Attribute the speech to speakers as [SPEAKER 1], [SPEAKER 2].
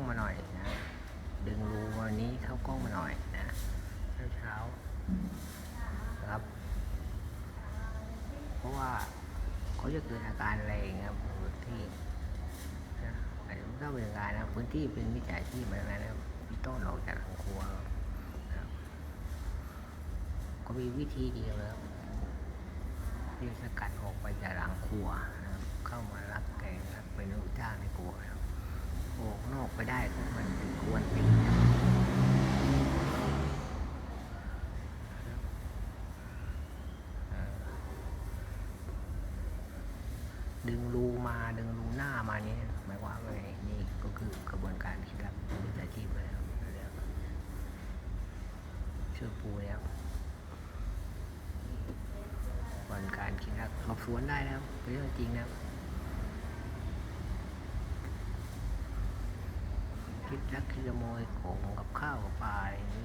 [SPEAKER 1] องมาหน่อยนะ ดึงรูวันนี้เข้ากล้องมาหน่อยนะเช้าครับ เพราะว่าเขาจะเกิดอาการอะไรครับพื้นที่นะไม่ต้องเป็นการนะพื้นที่เป็นมิจฉาชีพอะไรนะพี่ต้องออกจากหลังครัวครับก็มีวิธีเดียวแล้วเรียกสกัดออกไปจากหลังครัวนะเข้ามารับแกง ออกไปได้มันเป็นควรตีนะครับเอ่อดึงรูมาดึงรูหน้ามานี่หมายความว่าไงนี่ก็คือกระบวนการคิดรับวิชาชีพเลยครับเชื่อปูแล้วกระบวนการคิดรับสอบสวนได้แล้วเป็นเรื่องจริงนะคิ คิดลักคิดขโมยของกับข้าวกับปลาอย่างนี้